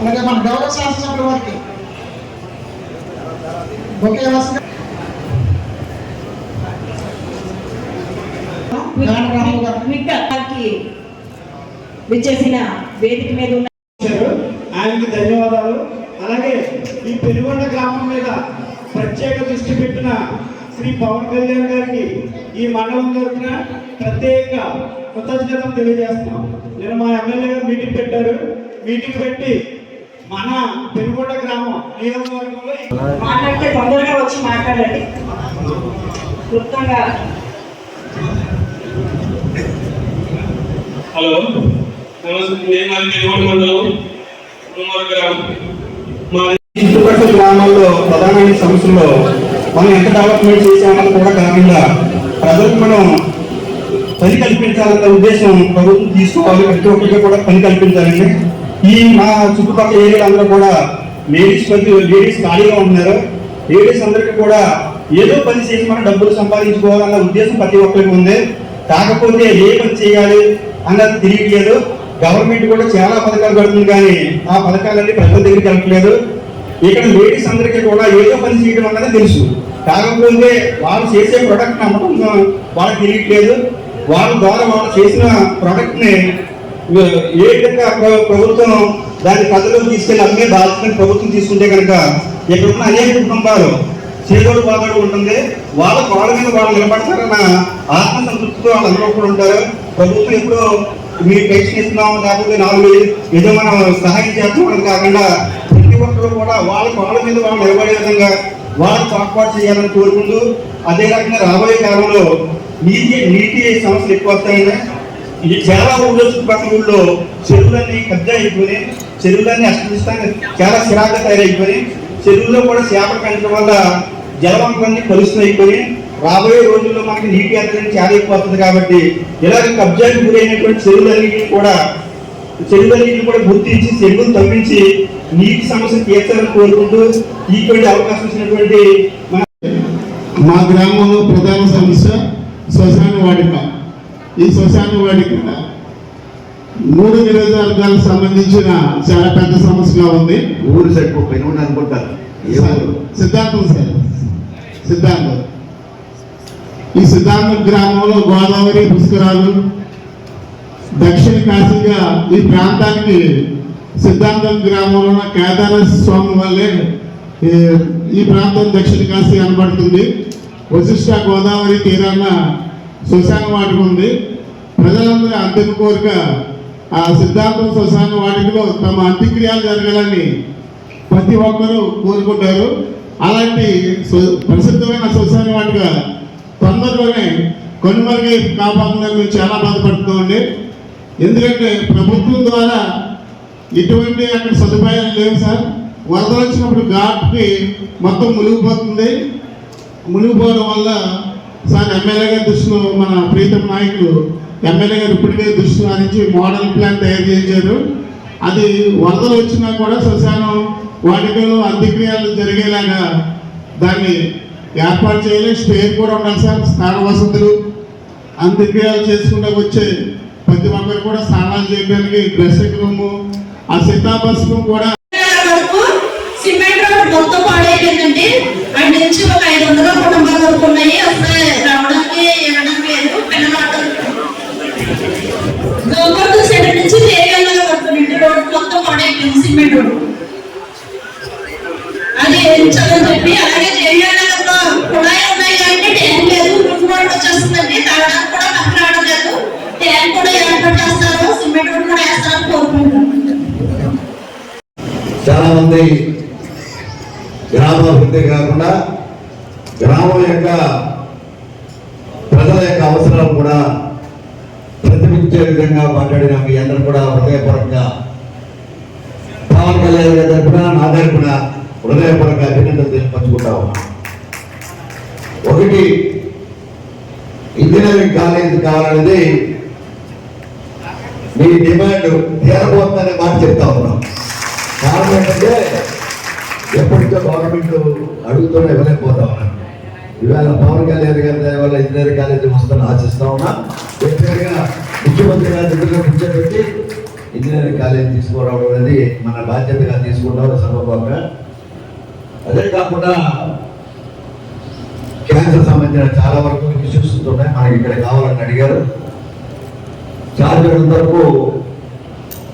అలాగే మన గౌరవ శాస్త్రజ్ఞుల వారికి. ఒకే విక్టర్కి విచ్చేసిన వేదిక మీద ఉన్న ఇచ్చారు. ఆయనకి ధన్యవాదాలు. అలాగే ఈ పెనుగొండ గ్రామం మీద ప్రత్యేక దృష్టి పెట్టిన శ్రీ పవన్ కళ్యాణ్ గారికి ఈ మండలం తరఫున ప్రత్యేక కృతజ్ఞతలు తెలియజేస్తున్నాం. నేను మా ఎమ్మెల్యే గారు మీటింగ్ పెట్టారు. మీటింగ్ పెట్టి మన పెనుగొండ గ్రామం నియోజకవర్గంలో మాట్లాడితే తొందరగా వచ్చి మాట్లాడండి. క్లుప్తంగా. హలో. నమస్తే నేను మాది మండలం కుమార్ గ్రామం. మాది చుట్టుపక్కల గ్రామాల్లో ప్రధానమైన సమస్యల్లో మనం ఎంత డెవలప్మెంట్ చేసామన్నది కూడా కాకుండా ప్రజలకు మనం పని కల్పించాలన్న ఉద్దేశం ప్రభుత్వం తీసుకోవాలి. ప్రతి ఒక్కరికి కూడా పని కల్పించాలండి ఈ మా చుట్టుపక్కల ఏరియాలు అందరూ కూడా లేడీస్ ప్రతి లేడీస్ ఖాళీగా ఉంటున్నారు లేడీస్ అందరికీ కూడా ఏదో పని చేసి మనం డబ్బులు సంపాదించుకోవాలన్న ఉద్దేశం ప్రతి ఒక్కరికి ఉంది. కాకపోతే ఏ పని చేయాలి అన్నది తెలియట్లేదు గవర్నమెంట్ కూడా చాలా పథకాలు పెడుతుంది కానీ ఆ పథకాలన్నీ ప్రజల దగ్గరికి వెళ్ళట్లేదు. ఇక్కడ లేడీస్ అందరికీ కూడా ఏదో పని చేయడం అన్నది తెలుసు. కాకపోతే వాళ్ళు చేసే ప్రొడక్ట్ అమ్మటం వాళ్ళకి తెలియట్లేదు. వాళ్ళ ద్వారా వాళ్ళు చేసిన ప్రొడక్ట్ని ఏ విధంగా ప్రభుత్వం దాని ప్రజలకు తీసుకెళ్ళి అమ్మే బాధ్యతను ప్రభుత్వం తీసుకుంటే కనుక ఎక్కడున్న అనేక కుటుంబాలు చేదోడు బాధలు ఉంటుంది వాళ్ళ వాళ్ళ మీద వాళ్ళు నిలబడతారన్న ఆత్మసంతృప్తితో వాళ్ళు అందరూ కూడా ఉంటారు. ప్రభుత్వం ఎప్పుడో మీరు పెన్షన్ ఇస్తున్నాం లేకపోతే నాలుగు ఏదో మనం సహాయం చేస్తున్నాం కాకుండా ప్రతి ఒక్కరు కూడా వాళ్ళ వాళ్ళ మీద వాళ్ళు నిలబడే విధంగా వాళ్ళు తోడ్పాటు చేయాలని కోరుకుంటూ అదే రకంగా రాబోయే కాలంలో నీటి నీటి సమస్యలు ఎక్కువ వస్తాయని ఈ చాలా ఊళ్ళో చుట్టుపక్కల ఊళ్ళో చెరువులన్నీ కబ్జా అయిపోయి చెరువులన్నీ అష్టమిస్తాన్ని చాలా చిరాగ్గా తయారైపోయి చెరువుల్లో కూడా చేపలు పెంచడం వల్ల జలవంతులన్నీ కలుషితం అయిపోయి రాబోయే రోజుల్లో మనకి నీటి అంతరం చాలా ఎక్కువ వస్తుంది కాబట్టి ఇలాగ కబ్జాకి గురైనటువంటి చెరువులన్నింటినీ కూడా చెరువులన్నింటినీ కూడా గుర్తించి చెరువులు తప్పించి నీటి సమస్య తీర్చాలని కోరుకుంటూ ఈటువంటి అవకాశం ఇచ్చినటువంటి మా గ్రామంలో ప్రధాన సమస్య శ్మశాన వాడిక ఈ శ్మశాన వాడిక మూడు నియోజకవర్గాలకు సంబంధించిన చాలా పెద్ద సమస్యగా ఉంది. ఊరు సరిపో పెనుగొండ అనుకుంటారు. సిద్ధాంతం సార్ సిద్ధాంతం ఈ సిద్ధాంతం గ్రామంలో గోదావరి పుష్కరాలు దక్షిణ కాశీగా ఈ ప్రాంతానికి సిద్ధాంతం గ్రామంలో ఉన్న కేదార స్వామి వల్లే ఈ- ప్రాంతం దక్షిణ కాశీ కనబడుతుంది వశిష్ట గోదావరి తీరాన శ్మశాన వాటిక ఉంది. ప్రజలందరూ అంతిమ కోరిక ఆ సిద్ధాంతం శ్మశాన వాటికలో తమ అంత్యక్రియలు జరగాలని ప్రతి ఒక్కరూ కోరుకుంటారు. అలాంటి ప్రసిద్ధమైన శ్మశాన వాటిక తొందరలోనే కనుమరుగై కాపాడాలని మేము చాలా బాధపడుతున్నామండి ఎందుకంటే ప్రభుత్వం ద్వారా ఎటువంటి అక్కడ సదుపాయాలు లేవు సార్. వరదలు వచ్చినప్పుడు ఘాట్కి మొత్తం మునిగిపోతుంది. మునిగిపోవడం వల్ల సార్ ఎమ్మెల్యే గారి దృష్టిలో మన ప్రీతం నాయకులు ఎమ్మెల్యే గారు ఇప్పటికే దృష్టి సారించి మోడల్ ప్లాన్ తయారు చేశారు అది వరదలు వచ్చినా కూడా శ్మశానం వాటిలో అంత్యక్రియలు జరిగేలాగా దాన్ని ఏర్పాటు చేయాలి. స్టేర్ కూడా ఉండాలి సార్ స్నాన వసతులు. అంత్యక్రియలు చేసుకుంటూ వచ్చే ప్రతి ఒక్కరు కూడా స్నానాలు చేయడానికి డ్రెస్సింగ్ రూము ఆ సీతాభస్మం కూడా సిమెంట్ రోడ్ మొత్తం పాడైపోయిందండి. అటు నుంచి ఒక ఐదు వందల కుటుంబాలు వరకు ఉన్నాయి. అసలు రావడానికి పాడైపోయింది అది వేయించాలని చెప్పి అలాగే జేఎన్ఆర్లో కుళాయి ఉన్నాయి కానీ ట్యాంక్ లేదు రూమ్ రోడ్ వచ్చేస్తుందండి. తాగడానికి కూడా పక్కన రావడం లేదు. ట్యాంక్ కూడా ఏర్పాటు చేస్తారు సిమెంట్ రోడ్ కూడా వేస్తారని కోరుకుంటున్నాను చాలా మంది గ్రామాభివృద్ధి కాకుండా గ్రామం యొక్క ప్రజల యొక్క అవసరాలు కూడా ప్రతిబింబించే విధంగా మాట్లాడిన మీ అందరూ కూడా హృదయపరంగా పవన్ కళ్యాణ్ గారి తరపున నా తరఫున హృదయపూర్వక అభినందనలు తెలియపరచుకుంటా ఉన్నాం. ఒకటి ఇంజనీరింగ్ కాలేజ్ కావాలనేది మీ డిమాండ్ తీరబోతుందనే మాట చెప్తా ఉన్నాం. కారణం ఏంటంటే ఎప్పటికో గవర్నమెంట్ అడుగుతూనే ఇవ్వలేకపోతా ఉన్నాను ఇవాళ పవన్ కళ్యాణ్ గారి దయ వల్ల ఇంజనీరింగ్ కాలేజీ వస్తుందని ఆశిస్తా ఉన్నా. ముఖ్యమంత్రి గారి దగ్గర కూర్చోబెట్టి ఇంజనీరింగ్ కాలేజ్ తీసుకురావడం అనేది మన బాధ్యతగా తీసుకుంటాం సభపక్క అదే కాకుండా క్యాన్సర్ సంబంధించిన చాలా వరకు ఇష్యూస్ ఉన్నాయి మనకి ఇక్కడ కావాలని అడిగారు. చార్జర్ వరకు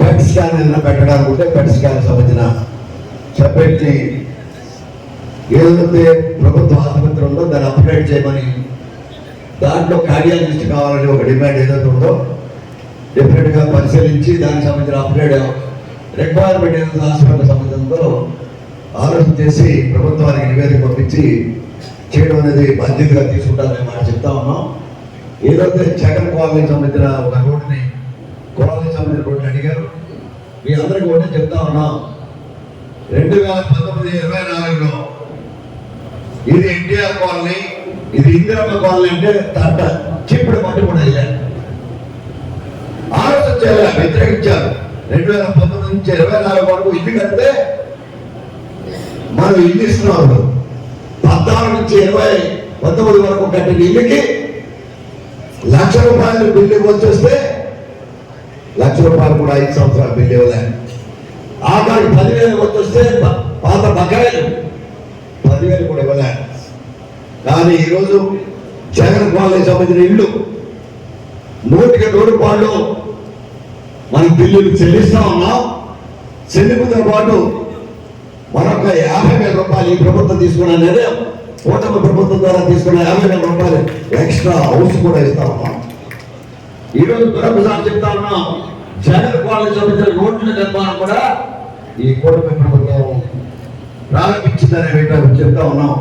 పెట్ స్కాన్ ఏదైనా పెట్టడానికి ఉంటే పెట్ స్కాన్ సంబంధించిన సెపరేట్లీ ఏదైతే ప్రభుత్వ ఆసుపత్రి ఉందో దాన్ని అప్గ్రేడ్ చేయమని దాంట్లో కార్డియాలజిస్ట్ కావాలని ఒక డిమాండ్ ఏదైతే ఉందో డెఫినెట్ పరిశీలించి దానికి సంబంధించిన అప్గ్రేడ్ రిక్వైర్మెంట్ ఏదైతే హాస్పిటల్ సంబంధంలో ఆలోచన చేసి ప్రభుత్వానికి నివేదిక పంపించి చేయడం అనేది బాధ్యతగా తీసుకుంటారని మాట చెప్తా ఉన్నాం. ఏదైతే జగన్ కాలనీకి సంబంధించిన ఒక రోడ్డుని కాలనీకి సంబంధించిన రోడ్డు అడిగారు. మీ అందరికీ ఒకటే చెప్తా ఉన్నాం. రెండు వేల పంతొమ్మిది ఇరవై నాలుగులో ఇది ఎన్టీఆర్ కాలనీ ఇది ఇందిరమ్మ కాలనీ అంటే తట్ట చిప్పుడు పట్టు కూడా వెళ్ళారు చేయాలి వ్యతిరేకించారు రెండు వేల పంతొమ్మిది నుంచి ఇరవై నాలుగు వరకు ఇల్లు కడితే మనం ఇల్లు ఇస్తున్నాం పద్నాలుగు నుంచి ఇరవై పంతొమ్మిది వరకు కట్టిన ఇల్లుకి లక్ష రూపాయలు బిల్లు వచ్చేస్తే లక్ష రూపాయలు కూడా ఐదు సంవత్సరాలు బిల్లు ఇవ్వలేదు ఆఖరికి పదివేలు వచ్చేస్తే పాత బకాయిలు పదివేలు కూడా ఇవ్వలేదు కానీ ఈరోజు జగన్ కాలనీ సంబంధించిన ఇల్లు నూటికి నూరు పాళ్ళు మన బిల్లులు చెల్లిస్తా ఉన్నాం. చెల్లింపుతో పాటు మరొక యాభై వేల రూపాయలు ఈ ప్రభుత్వం తీసుకున్న నిర్ణయం కూటమి ప్రభుత్వం ద్వారా తీసుకున్న యాభై వేల రూపాయలు ఎక్స్ట్రా హౌస్ కూడా ఇస్తా ఉన్నాం. ఈరోజు మరొకసారి చెప్తా ఉన్నాం. జగన్ వాళ్ళు చూపించిన రోడ్ల నిర్మాణం కూడా ఈ కూటమి ప్రభుత్వం ప్రారంభించిందనే విషయం చెప్తా ఉన్నాం.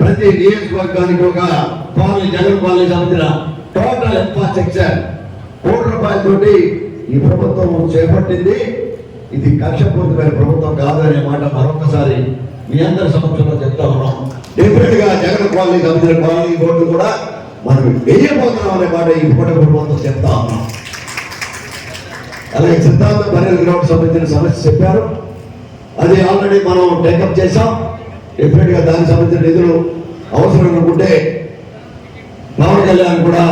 ప్రతి నియోజకవర్గానికి ఒక కాలనీ జగన్ కాలనీ సంబంధించిన టోటల్ ఇన్ఫ్రాస్ట్రక్చర్ కోటి రూపాయలతోటి ఈ ప్రభుత్వం చేపట్టింది. ఇది కక్షపూరితమైన ప్రభుత్వం కాదు అనే మాట మరొకసారి మీ అందరి సమక్షంలో చెప్తా ఉన్నాం. డెఫినెట్గా జగన్ కాలనీ సంబంధించిన కాలనీ బోర్డు కూడా మనం వేయబోతున్నాం అనే మాట ఈ కూటమి ప్రభుత్వం చెప్తా ఉన్నాం. అలాగే సిద్ధాంత బరేల్ గ్రౌండ్ సంబంధించిన సమస్య చెప్పారు. అది ఆల్రెడీ మనం టేకప్ చేసాం డెఫినెట్గా దానికి సంబంధించిన నిధులు అవసరం అనుకుంటే పవన్ కళ్యాణ్ కూడా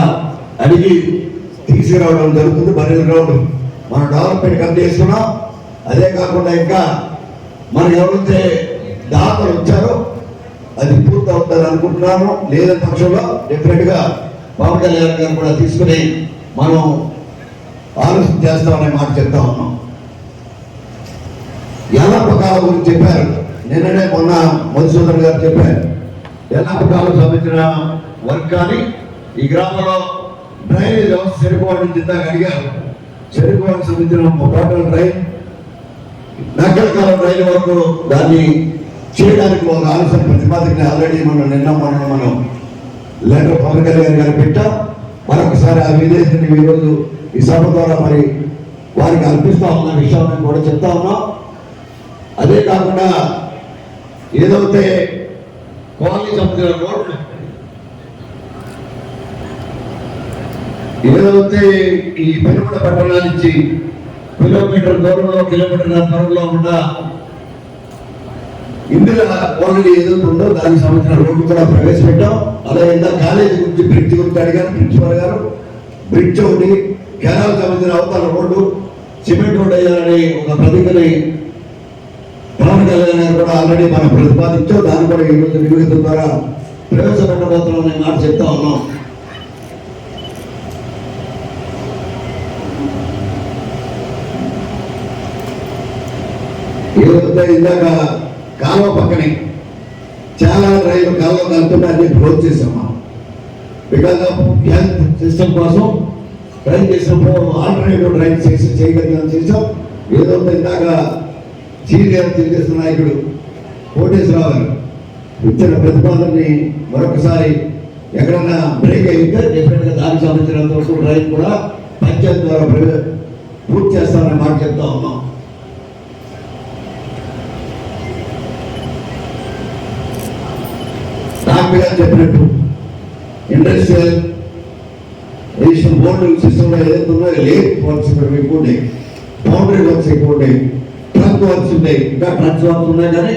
అడిగి తీసుకురావడం జరుగుతుంది బరేల్ గ్రౌండ్. మనం డెవలప్మెంట్ కమిటీ చేస్తున్నాం. అదే కాకుండా ఇంకా మనకు ఎవరైతే దాతలు వచ్చారో అది పూర్తి అవుతారు అనుకుంటున్నాను. లేదని పక్షంలో డెఫినెట్గా పవన్ కళ్యాణ్ గారు కూడా తీసుకుని మనం ఆలోచన చేస్తామనే మాట చెప్తా ఉన్నాం. ఎల్లప్పకాల గురించి చెప్పారు? నిన్ననే మొన్న మధుసూదన్ గారు చెప్పారు. ఎల్లప్పకాలకు సంబంధించిన వర్క్ కానీ ఈ గ్రామంలో డ్రైనేజ్ వ్యవస్థ సరిపోవాలని ఇందాక అడిగారు చెరుకోవడానికి సంబంధించిన టోటల్ డ్రైన్ నగరకాలం రైలు వరకు దాన్ని చేయడానికి ఒక ఆలోచన ప్రతిపాదకని ఆల్రెడీ మనం నిన్న మొన్న మనం లెటర్ పవన్ కళ్యాణ్ గారు పెట్టాం. మరొకసారి ఆ విదేశీ ఈరోజు ఈ సభ ద్వారా మరి వారికి అర్పిస్తా ఉన్న విషయాన్ని కూడా చెప్తా ఉన్నాం. అదే కాకుండా ఏదైతే కాలనీ సంబంధించిన రోడ్లు ఏదైతే ఈ పెనుగొండ పట్టణాల నుంచి కిలోమీటర్ దూరంలో కిలోమీటర్ దూరంలో ఉన్న ఇందులో కాలనీ ఏదైతే ఉందో దానికి సంబంధించిన రోడ్డు కూడా ప్రవేశపెట్టాం. అలాగే ఇందా కాలేజీ గురించి బ్రిడ్జ్ గురించి అడిగారు ప్రిన్సిపల్ గారు. బ్రిడ్జ్ ఒకటి కెనాల్ సంబంధించిన అవతల రోడ్డు సిమెంట్ రోడ్ వేయాలని ఒక ప్రతికని పవన్ కళ్యాణ్ గారు కూడా ఆల్రెడీ మనం ప్రతిపాదించాం. దాన్ని కూడా ఈ నివేదిక ద్వారా ప్రవేశపెట్టబోతున్నాం అనే మాట చెప్తా ఉన్నాం. ఏదైతే ఇందాక కాలువ పక్కనే. చాలా రైలు కాలువ కలుపుతున్నారని క్లోజ్ చేసాం మనం. బికాస్ ఆఫ్ హెల్త్ సిస్టమ్ కోసం ట్రైన్ చేసినప్పుడు ఆల్టర్నేటివ్ ట్రైన్ చేసి చేయగలిగిన చేసాం ఏదో ఇందాక సీనియర్ తెలుగుదేశం నాయకుడు కోటేశ్వరరావు గారు ఇచ్చిన ప్రతిపాదనని మరొకసారి ఎక్కడన్నా బ్రేక్ అయితే డెఫినెట్ దానికి సంబంధించినంత వరకు ట్రైన్ కూడా పంచాయత్ ద్వారా పూర్తి చేస్తామని మాట చెప్తా ఉన్నాం. హ్యాపీగా చెప్పినట్టు. ఇండస్ట్రియల్ రిజిస్టర్ బౌండరీ సిస్టమ్లో ఏదైతే ఉన్నాయో లేట్ వర్క్స్ ఇక్కడ ఎక్కువ ఉన్నాయి. బౌండరీ వర్క్స్ ఎక్కువ ఉన్నాయి. ట్రక్ వర్క్స్ ఉన్నాయి. ఇంకా ట్రక్స్ వర్క్స్ ఉన్నాయి కానీ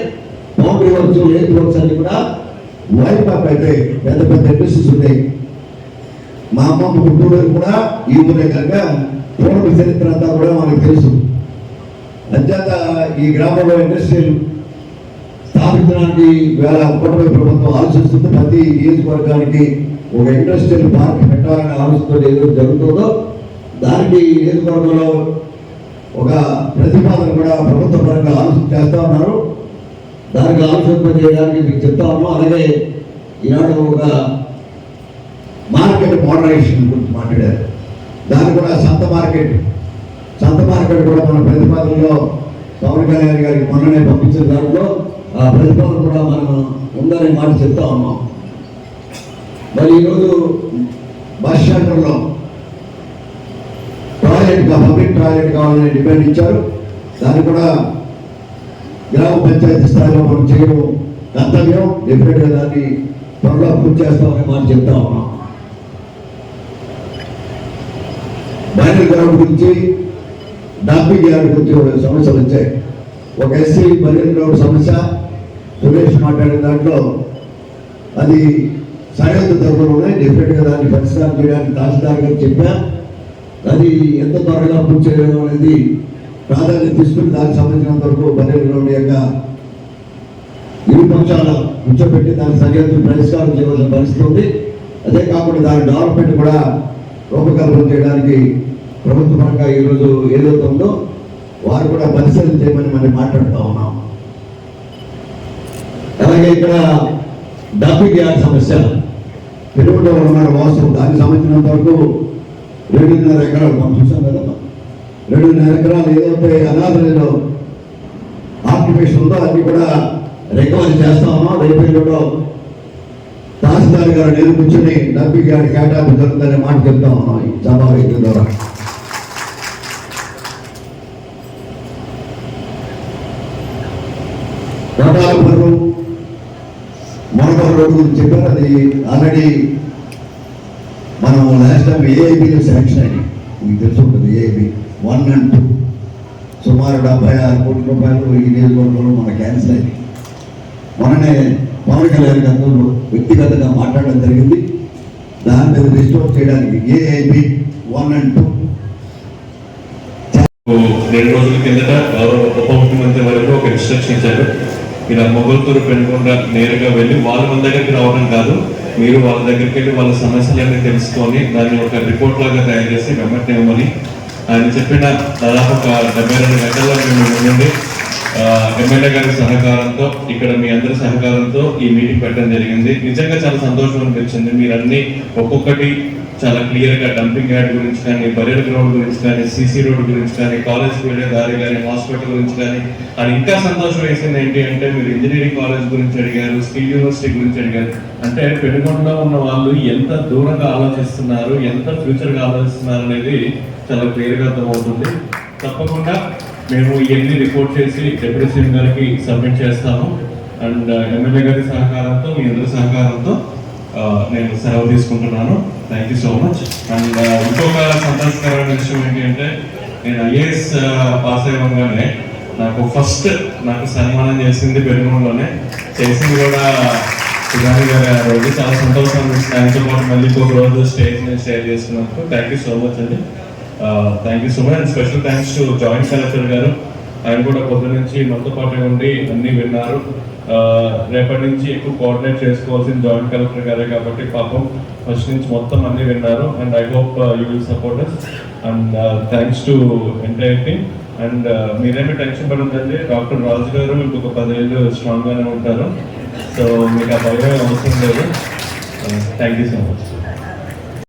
బౌండరీ వర్క్స్ లేట్ వర్క్స్ అన్ని కూడా వైప్ అప్ అయిపోయి పెద్ద పెద్ద ఇండస్ట్రీస్ ఉన్నాయి మా అమ్మమ్మ గుంటూరు కూడా ఈ ఊరే కనుక పూర్వ చరిత్ర అంతా కూడా మనకు తెలుసు. అంచేత ఈ గ్రామంలో ఇండస్ట్రియల్ స్థాపించడానికి వేళ కూటమి ప్రభుత్వం ఆలోచిస్తుంది. ప్రతి నియోజకవర్గానికి ఒక ఇండస్ట్రియల్ పార్క్ పెట్టాలని ఆలోచనతో ఏదో జరుగుతుందో దానికి నియోజకవర్గంలో ఒక ప్రతిపాదన కూడా ప్రభుత్వ పరంగా ఆలోచన చేస్తూ ఉన్నారు. దానికి ఆలోచన చేయడానికి మీకు చెప్తా ఉన్నాం. అలాగే ఈనాడు ఒక మార్కెట్ మోడరేషన్ గురించి మాట్లాడారు. దాన్ని కూడా సంత మార్కెట్ సంత మార్కెట్ కూడా మన ప్రతిపాదనలో పవన్ కళ్యాణ్ గారికి మొన్ననే పంపించిన దాంట్లో ఆ ప్రతిపాదన కూడా మనం ఉందనే మాట చెప్తా ఉన్నాం. మరి ఈరోజు బస్ షెల్టర్లో టాయిలెట్గా పబ్లిక్ టాయిలెట్ కావాలని డిపెండ్ ఇచ్చారు. దాన్ని కూడా గ్రామ పంచాయతీ స్థాయిలో మనం చేయడం కర్తవ్యం డెఫినెట్గా దాన్ని త్వరలో పూర్తి చేస్తామని మాట చెప్తా ఉన్నాం. బయట గ్రౌండ్ గురించి డాంపింగ్ యార్డ్ గురించి సమస్యలు వచ్చాయి. ఒక ఎస్సీ బయట గ్రౌండ్ సమస్య సురేష్ మాట్లాడిన దాంట్లో అది సరిహద్దు తరపులోనే డెఫినెట్గా దాన్ని పరిష్కారం చేయడానికి తహసీల్దార్ గారు చెప్పా అది ఎంత త్వరగా పూర్తి చేయడం అనేది ప్రాధాన్యత తీసుకుని దానికి సంబంధించినంత వరకు బయట యొక్క ఇరు పక్షాల కూర్చోబెట్టి దాని సరిహద్దు పరిష్కారం చేయవలసిన పరిస్థితి ఉంది. అదే కాకుండా దాని డెవలప్మెంట్ కూడా రూపకల్పన చేయడానికి ప్రభుత్వ పరంగా ఈరోజు ఏదైతే ఉందో వారు కూడా పరిశీలన చేయమని మనం మాట్లాడుతూ ఉన్నాం. అలాగే ఇక్కడ డబ్బింగ్ యాడ్ సమస్య. పెరుగులో ఉన్నాడు వాస్తవం. దానికి సంబంధించినంత వరకు రెండున్నర ఎకరాలు మనం చూసాం కదా. రెండున్నర ఎకరాలు ఏదైతే అనాథలో ఆక్యుపేషన్ ఉందో అది కూడా రికవరీ చేస్తా ఉన్నాం. రేపేళ్ళలో తహసీల్దార్ గారు నేను కూర్చొని డబ్బింగ్ యాడ్ కేటాయింపు జరుగుతుందనే మాట చెప్తా ఉన్నాం ఈ సభా ద్వారా. మరొక చెప్పారు అది ఆల్రెడీ మనం లాస్ట్ టైం ఏఐబిలో శాంక్షన్ అయ్యి మీకు తెలిసి ఉంటుంది ఏఐబి వన్ అండ్ టూ సుమారు డెబ్బై ఆరు కోట్ల రూపాయలు ఈ నియోజకవర్గంలో మన క్యాన్సిల్ అయింది మననే పవన్ కళ్యాణ్ గారితో వ్యక్తిగతంగా మాట్లాడడం జరిగింది. దాని మీద రిస్టోర్ చేయడానికి ఏఐబి వన్ అండ్ టూ రెండు రోజుల కిందట గౌరవ ఉప ముఖ్యమంత్రి వారికి ఒక ఇన్స్ట్రక్షన్ ఇచ్చారు. ఇలా మొగల్తూరు పెనుకొండ నేరుగా వెళ్ళి వాళ్ళ మన దగ్గరికి రావడం కాదు మీరు వాళ్ళ దగ్గరికి వెళ్ళి వాళ్ళ సమస్యలన్నీ తెలుసుకొని దాన్ని ఒక రిపోర్ట్ లాగా తయారు చేసి వెంబడి ఇవ్వమని ఆయన చెప్పిన దాదాపు ఒక డెబ్బై రెండు గంటల్లో మేము ఉండండి ఎమ్మెల్యే గారి సహకారంతో ఇక్కడ మీ అందరి సహకారంతో ఈ మీటింగ్ పెట్టడం జరిగింది. నిజంగా చాలా సంతోషం అనిపించింది. మీరన్నీ అన్ని ఒక్కొక్కటి చాలా క్లియర్గా డంపింగ్ యార్డ్ గురించి కానీ బరియర్ గ్రౌండ్ గురించి కానీ సీసీ రోడ్ గురించి కానీ కాలేజ్కి వెళ్ళే దారి కానీ హాస్పిటల్ గురించి కానీ అది ఇంకా సంతోషం వేసింది ఏంటి అంటే మీరు ఇంజనీరింగ్ కాలేజ్ గురించి అడిగారు స్కిల్ యూనివర్సిటీ గురించి అడిగారు. అంటే పెనుగొండలో ఉన్న వాళ్ళు ఎంత దూరంగా ఆలోచిస్తున్నారు ఎంత ఫ్యూచర్గా ఆలోచిస్తున్నారు అనేది చాలా క్లియర్గా అర్థమవుతుంది. తప్పకుండా మేము ఇవన్నీ రిపోర్ట్ చేసి డిప్యూటీ సీఎం గారికి సబ్మిట్ చేస్తాము. అండ్ ఎమ్మెల్యే uh, గారి సహకారంతో మీ అందరి సహకారంతో uh, నేను సెలవు తీసుకుంటున్నాను. Thank you so much and ఇంకొక సంతోషకరమైన విషయం ఏంటంటే నేను ఐఏఎస్ పాస్ అయ్యగానే నాకు ఫస్ట్ నాకు సన్మానం చేసింది పెరుగులోనే చేసింది కూడా సుధాని గారు ఆ రోజు. చాలా సంతోషం అనిపిస్తుంది. ఆయనతో పాటు మళ్ళీ ఇంకొక రోజు స్టేజ్ నేను షేర్ చేసుకున్నందుకు. థ్యాంక్ యూ సో మచ్ అండి. Thank you so much and special thanks to joint collector గారు. ఆయన కూడా పొద్దు నుంచి మనతో పాటే ఉండి అన్ని విన్నారు. రేపటి నుంచి ఎక్కువ కోఆర్డినేట్ చేసుకోవాల్సింది జాయింట్ కలెక్టర్ గారే కాబట్టి పాపం ఫస్ట్ నుంచి మొత్తం అన్ని విన్నారు. And I hope you will support us and thanks to entire team and మీరేమీ టెన్షన్ పడుతుంది డాక్టర్ రాజు గారు ఇంకొక పదివేలు స్ట్రాంగ్గానే ఉంటారు. సో మీకు ఆ భయం అవసరం లేదు. Thank you so much